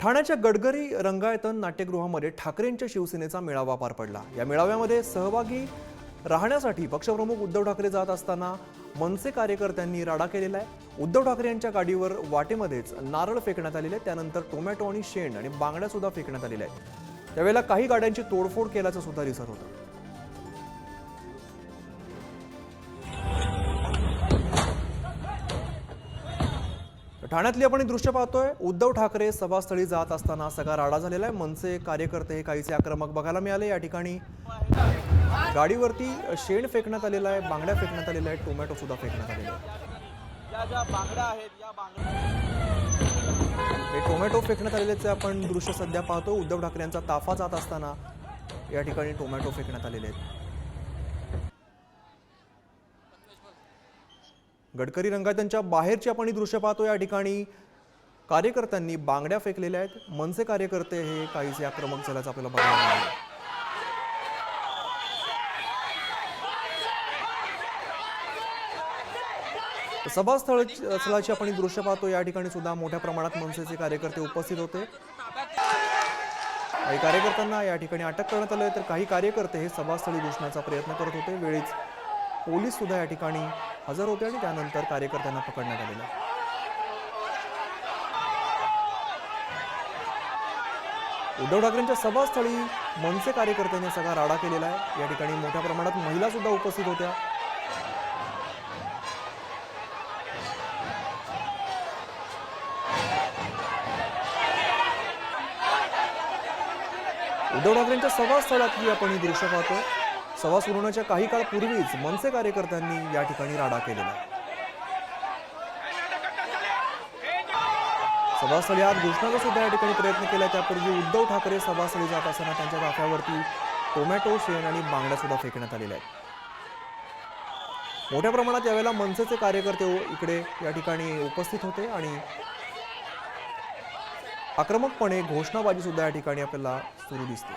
ठाण्याच्या गडकरी रंगायतन नाट्यगृहामध्ये ठाकरेंच्या शिवसेनेचा मेळावा पार पडला. या मेळाव्यामध्ये सहभागी राहण्यासाठी पक्षप्रमुख उद्धव ठाकरे जात असताना मनसे कार्यकर्त्यांनी राडा केलेला आहे. उद्धव ठाकरे यांच्या गाडीवर वाटेमध्येच नारळ फेकण्यात आलेले आहे त्यानंतर टोमॅटो आणि शेण आणि बांगड्या सुद्धा फेकण्यात आलेल्या आहेत. त्यावेळेला काही गाड्यांची तोडफोड केल्याचं सुद्धा दिसत होतं. ठाण्यातली आपण दृश्य पाहतोय. उद्धव ठाकरे सभास्थळी जात असताना सगळा राडा झालेला आहे. मनसे कार्यकर्ते हे काहीसे आक्रमक बघायला मिळाले. या ठिकाणी गाडीवरती शेण फेकण्यात आलेलं आहे बांगड्या फेकण्यात आलेल्या आहेत टोमॅटो सुद्धा फेकण्यात आलेले आहे हे टोमॅटो फेकण्यात आलेल्याचे आपण दृश्य सध्या पाहतो उद्धव ठाकरे यांचा ताफा जात असताना या ठिकाणी टोमॅटो फेकण्यात आलेले आहेत. गडकरी रंगायतांच्या बाहेरची आपण ही दृश्य पाहतो या ठिकाणी. कार्यकर्त्यांनी बांगड्या फेकलेल्या आहेत. मनसे कार्यकर्ते हे काहीसे आक्रमक झाल्याचं आपल्याला बघायला मिळालं. सभास्थळ स्थळाची आपण दृश्य पाहतो. या ठिकाणी सुद्धा मोठ्या प्रमाणात मनसेचे कार्यकर्ते उपस्थित होते. काही कार्यकर्त्यांना या ठिकाणी अटक करण्यात आलं तर काही कार्यकर्ते हे सभास्थळी घुसण्याचा प्रयत्न करत होते. वेळीच पोलीस सुद्धा या ठिकाणी हजर होते आणि त्यानंतर कार्यकर्त्यांना पकडण्यात आलेलं आहे. उद्धव ठाकरेंच्या सभास्थळी मनसे कार्यकर्त्यांनी सगळा राडा केलेला आहे. या ठिकाणी मोठ्या प्रमाणात महिला सुद्धा उपस्थित होत्या. उद्धव ठाकरेंच्या सभास्थळातली आपण ही दृश्य पाहतो सभा सुरू होण्याच्या काही काळ पूर्वीच मनसे कार्यकर्त्यांनी या ठिकाणी राडा केलेला. आहे. सभास्थळी आज घोषणाचा सुद्धा या ठिकाणी प्रयत्न केला. त्यापूर्वी उद्धव ठाकरे सभास्थळी जात असताना त्यांच्या ताफ्यावरती टोमॅटो शेण आणि बांगड्या सुद्धा फेकण्यात आलेल्या आहेत. मोठ्या प्रमाणात यावेळेला मनसेचे कार्यकर्ते हो इकडे या ठिकाणी उपस्थित होते आणि आक्रमकपणे घोषणाबाजी सुद्धा या ठिकाणी आपल्याला सुरू दिसते.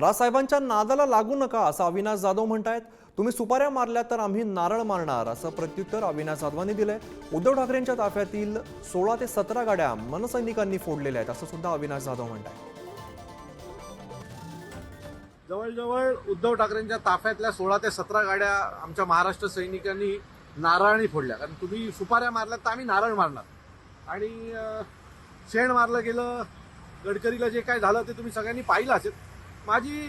रासाहेबांच्या नादाला लागू नका असं अविनाश जाधव म्हणतायत. तुम्ही सुपाऱ्या मारल्या तर आम्ही नारळ मारणार असं प्रत्युत्तर अविनाश जाधवांनी दिलंय. उद्धव ठाकरेंच्या ताफ्यातील सोळा ते सतरा गाड्या मनसैनिकांनी फोडलेल्या आहेत असं सुद्धा अविनाश जाधव म्हणतायत. जवळजवळ उद्धव ठाकरेंच्या ताफ्यातल्या सोळा ते सतरा गाड्या आमच्या महाराष्ट्र सैनिकांनी नारळाने फोडल्या. कारण तुम्ही सुपाऱ्या मारल्यात तर आम्ही नारळ मारणार. आणि शेण मारलं गेलं गडकरीला जे काय झालं ते तुम्ही सगळ्यांनी पाहिलं असेल माझी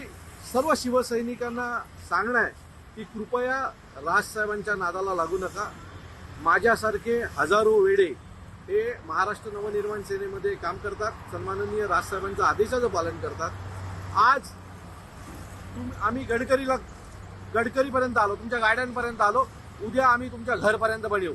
सर्व शिवसैनिकांना सांगणं आहे की कृपया राजसाहेबांच्या नादाला लागू नका. माझ्यासारखे हजारो वेडे हे महाराष्ट्र नवनिर्माण सेनेमध्ये काम करतात. सन्माननीय राजसाहेबांच्या आदेशाचं पालन करतात. आज तुम आम्ही गडकरीला गडकरीपर्यंत आलो तुमच्या गाड्यांपर्यंत आलो. उद्या आम्ही तुमच्या घरपर्यंत पण येऊ.